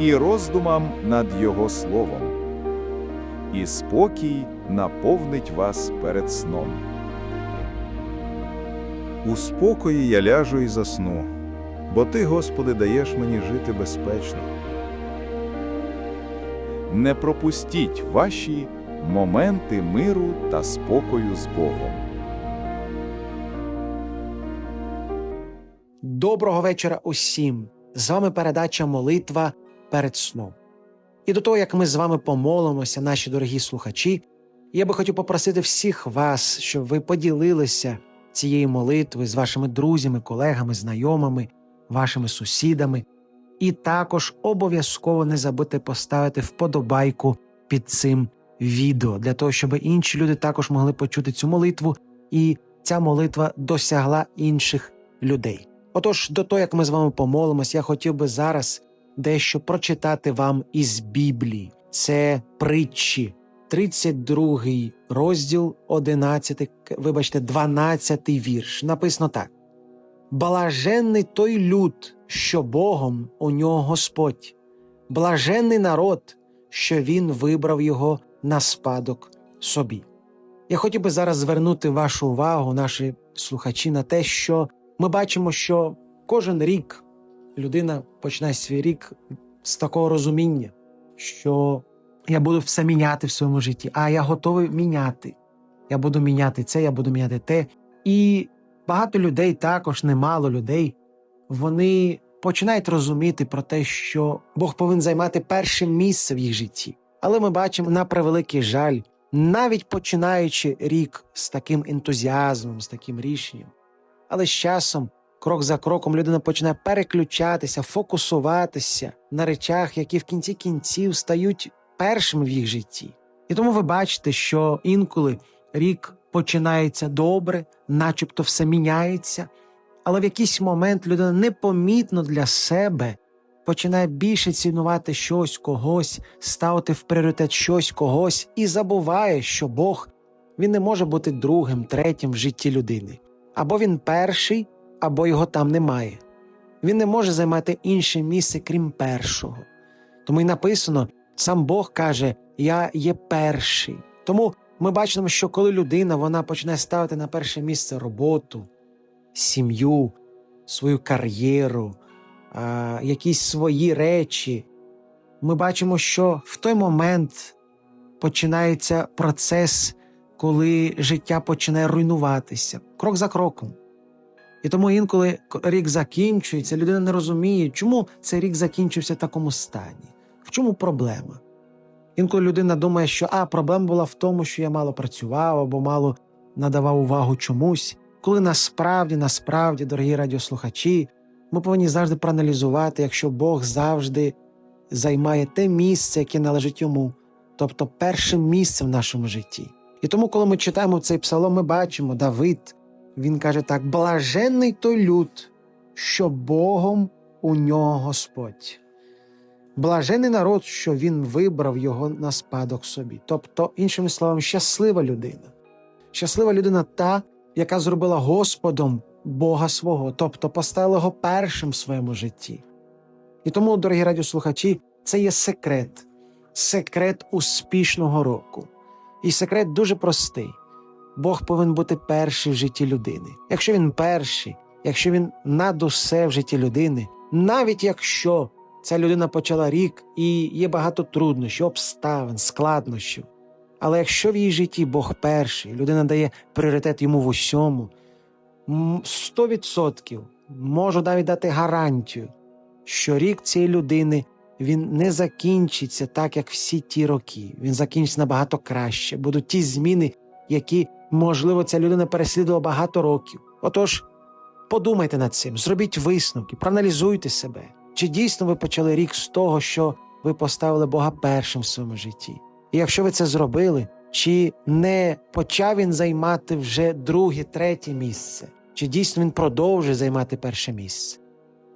і роздумам над Його словом. І спокій наповнить вас перед сном. У спокої я ляжу і засну, бо Ти, Господи, даєш мені жити безпечно. Не пропустіть ваші моменти миру та спокою з Богом. Доброго вечора усім! З вами передача Молитва перед сном. І до того, як ми з вами помолимося, наші дорогі слухачі, я би хотів попросити всіх вас, щоб ви поділилися цією молитвою з вашими друзями, колегами, знайомими, вашими сусідами. І також обов'язково не забудьте поставити вподобайку під цим відео, для того, щоб інші люди також могли почути цю молитву, і ця молитва досягла інших людей. Отож, до того, як ми з вами помолимось, я хотів би зараз дещо прочитати вам із Біблії. Це притчі, 32 розділ, 11, вибачте, 12 вірш. Написано так: Блаженний той люд, що Богом у нього Господь, блаженний народ, що він вибрав його на спадок собі. Я хотів би зараз звернути вашу увагу, наші слухачі, на те, що ми бачимо, що кожен рік людина починає свій рік з такого розуміння, що я буду все міняти в своєму житті, а я готовий міняти. Я буду міняти це, я буду міняти те. І багато людей, також немало людей, вони починають розуміти про те, що Бог повинен займати перше місце в їх житті. Але ми бачимо на превеликий жаль, навіть починаючи рік з таким ентузіазмом, з таким рішенням. Але з часом, крок за кроком, людина починає переключатися, фокусуватися на речах, які в кінці кінців стають першими в їх житті. І тому ви бачите, що інколи рік починається добре, начебто все міняється, але в якийсь момент людина непомітно для себе починає більше цінувати щось, когось, ставити в пріоритет щось, когось і забуває, що Бог він не може бути другим, третім в житті людини. Або він перший, або його там немає. Він не може займати інше місце, крім першого. Тому й написано: сам Бог каже: Я є перший. Тому ми бачимо, що коли людина вона починає ставити на перше місце роботу, сім'ю, свою кар'єру, якісь свої речі, ми бачимо, що в той момент починається процес, коли життя починає руйнуватися крок за кроком. І тому інколи рік закінчується, людина не розуміє, чому цей рік закінчився в такому стані, в чому проблема. Інколи людина думає, що а, проблема була в тому, що я мало працював або мало надавав увагу чомусь, коли насправді, насправді, дорогі радіослухачі, ми повинні завжди проаналізувати, якщо Бог завжди займає те місце, яке належить йому, тобто перше місце в нашому житті. І тому, коли ми читаємо цей псалом, ми бачимо Давид, він каже так: блаженний той люд, що Богом у нього Господь. Блажений народ, що він вибрав його на спадок собі. Тобто, іншими словами, щаслива людина. Щаслива людина та, яка зробила Господом Бога свого, тобто поставила його першим в своєму житті. І тому, дорогі радіослухачі, це є секрет, секрет успішного року. І секрет дуже простий. Бог повинен бути перший в житті людини. Якщо він перший, якщо він над усе в житті людини, навіть якщо ця людина почала рік і є багато труднощів, обставин, складнощів. Але якщо в її житті Бог перший, людина дає пріоритет йому в усьому, м, 100% можу навіть дати гарантію, що рік цієї людини він не закінчиться так, як всі ті роки. Він закінчиться набагато краще. Будуть ті зміни, які, можливо, ця людина переслідувала багато років. Отож, подумайте над цим, зробіть висновки, проаналізуйте себе. Чи дійсно ви почали рік з того, що ви поставили Бога першим в своєму житті. І якщо ви це зробили, чи не почав він займати вже друге, третє місце, чи дійсно він продовжує займати перше місце?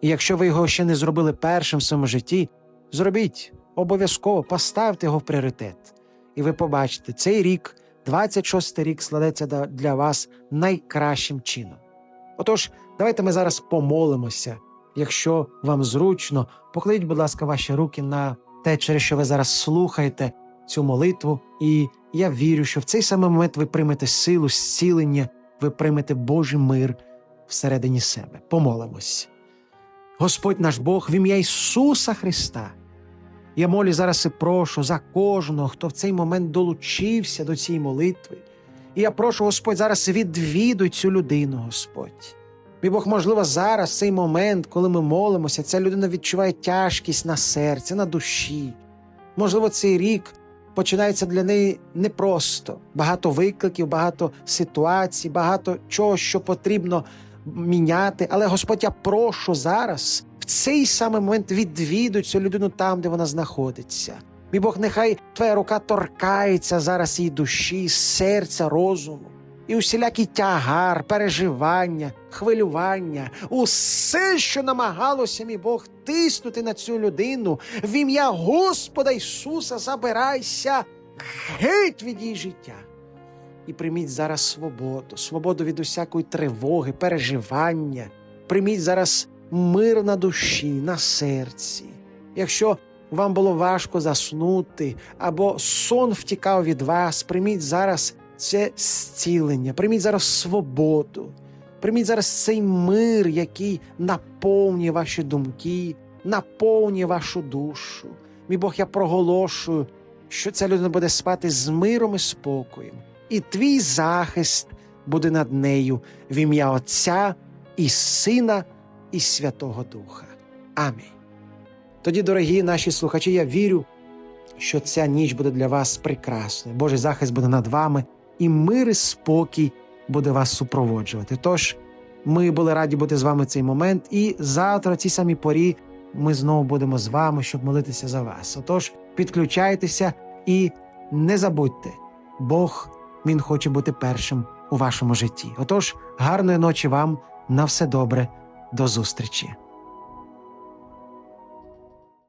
І якщо ви його ще не зробили першим в своєму житті, зробіть обов'язково, поставте його в пріоритет. І ви побачите, цей рік, 26-й рік, складеться для вас найкращим чином. Отож, давайте ми зараз помолимося. Якщо вам зручно, покладіть, будь ласка, ваші руки на те, через що ви зараз слухаєте цю молитву, і я вірю, що в цей самий момент ви приймете силу, зцілення, ви приймете Божий мир всередині себе. Помолимось. Господь наш Бог, в ім'я Ісуса Христа. Я молю зараз і прошу за кожного, хто в цей момент долучився до цієї молитви. І я прошу, Господь, зараз відвідуй цю людину, Господь. Мій Бог, можливо, зараз, в цей момент, коли ми молимося, ця людина відчуває тяжкість на серці, на душі. Можливо, цей рік починається для неї непросто. Багато викликів, багато ситуацій, багато чого, що потрібно міняти. Але Господь, я прошу зараз, цей самий момент відвідуй цю людину там, де вона знаходиться. Мій Бог, нехай твоя рука торкається зараз її душі, серця, розуму. І усілякий тягар, переживання, хвилювання, усе, що намагалося, мій Бог, тиснути на цю людину, в ім'я Господа Ісуса забирайся геть від її життя. І прийміть зараз свободу, свободу від усякої тривоги, переживання. Прийміть зараз мир на душі, на серці. Якщо вам було важко заснути, або сон втікав від вас, прийміть зараз це зцілення, прийміть зараз свободу, прийміть зараз цей мир, який наповнює ваші думки, наповнює вашу душу. Мій Бог, я проголошую, що ця людина буде спати з миром і спокоєм, і твій захист буде над нею в ім'я Отця і Сина, і Святого Духа. Амінь. Тоді, дорогі наші слухачі, я вірю, що ця ніч буде для вас прекрасною. Божий захист буде над вами, і мир і спокій буде вас супроводжувати. Тож ми були раді бути з вами в цей момент, і завтра, о цій самій порі, ми знову будемо з вами, щоб молитися за вас. Отож, підключайтеся і не забудьте, Бог Він хоче бути першим у вашому житті. Отож, гарної ночі вам, на все добре, до зустрічі.